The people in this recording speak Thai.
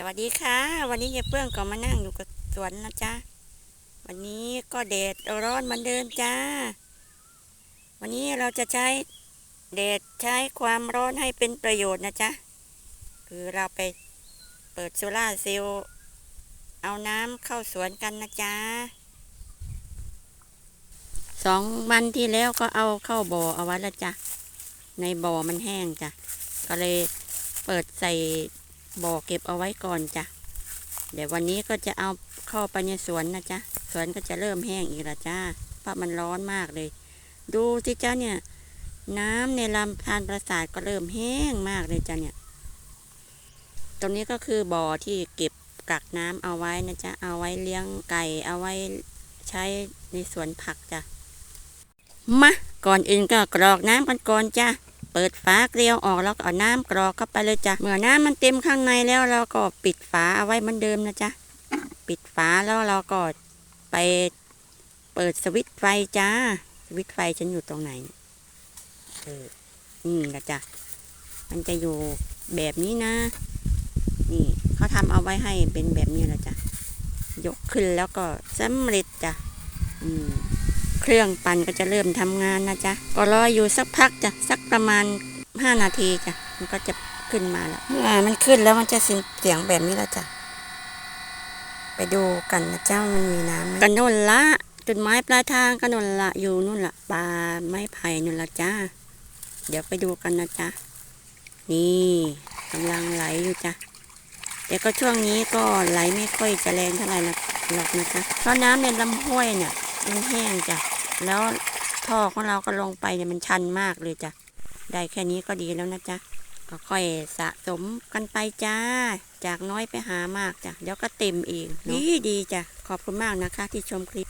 สวัสดีค่ะ วันนี้ยายเปื้องก็มานั่งอยู่กับสวนนะจ๊ะ วันนี้ก็แดดร้อนเหมือนเดิมจ้า วันนี้เราจะใช้แดดใช้ความร้อนให้เป็นประโยชน์นะจ๊ะ คือเราไปเปิดโซล่าเซลล์เอาน้ำเข้าสวนกันนะจ๊ะสองวันที่แล้วก็เอาเข้าบ่อเอาไว้แล้วจ้ะ ในบ่อมันแห้งจ้ะ ก็เลยเปิดใส่ บ่อเก็บเอาไว้ก่อนจ้ะ เดี๋ยววันนี้ก็จะเอาเข้าไปในสวนนะจ๊ะ สวนก็จะเริ่มแห้งอีกล้วจ้า เพราะมันร้อนมากเลย ดูสิจ้าเนี่ย น้ำในลำธารประสาทก็เริ่มแห้งมากเลยจ้ะเนี่ย ตรงนี้ก็คือบ่อที่เก็บกักน้ำเอาไว้นะจ๊ะ เอาไว้เลี้ยงไก่ เอาไว้ใช้ในสวนผักจ้ะ มา ก่อนอื่นก็กรอกน้ำกันก่อนจ้ะ เปิดฝาเกลียวออกแล้วก็เอาน้ำกรอกเข้าไปเลยจ้ะเมื่อน้ำมันเต็มข้างในแล้วเราก็ปิดฝาเอาไว้เหมือนเดิมนะจ๊ะปิดฝาแล้วเราก็ไปเปิดสวิตไฟจ้า สวิตไฟฉันอยู่ตรงไหนเออนี่นะจ๊ะมันจะอยู่แบบนี้นะ นี่เขาทำเอาไว้ให้เป็นแบบนี้นะจ๊ะยกขึ้นแล้วก็สำเร็จจ้ะอืม เครื่องปั่นก็จะเริ่มทำงานนะจ๊ะก็รออยู่สักพักจ้ะสักประมาณห้านาทีจ้ะมันก็จะขึ้นมาแล้วเมื่อมันขึ้นแล้วมันจะเสียงแบบนี้แล้วจ้ะไปดูกันนะเจ้ามันมีน้ำไหมกันนนละจุดหมายปลายทางกันนนละอยู่นู่นละป่าไม้ไผ่นู่นละจ้าเดี๋ยวไปดูกันนะจ๊ะนี่กำลังไหลอยู่จ้ะแต่ก็ช่วงนี้ก็ไหลไม่ค่อยจะแรงเท่าไหร่นะหรอกนะจ๊ะเพราะน้ำในลำห้วยเนี่ยมันแห้งจ้ะ แล้วท่อของเราก็ลงไปเนี่ยมันชันมากเลยจ้ะ ได้แค่นี้ก็ดีแล้วนะจ๊ะก็ค่อยสะสมกันไปจ้า จากน้อยไปหามากจ้ะ เดี๋ยวก็เต็มเองดีดีจ้ะ ขอบคุณมากนะคะที่ชมคลิป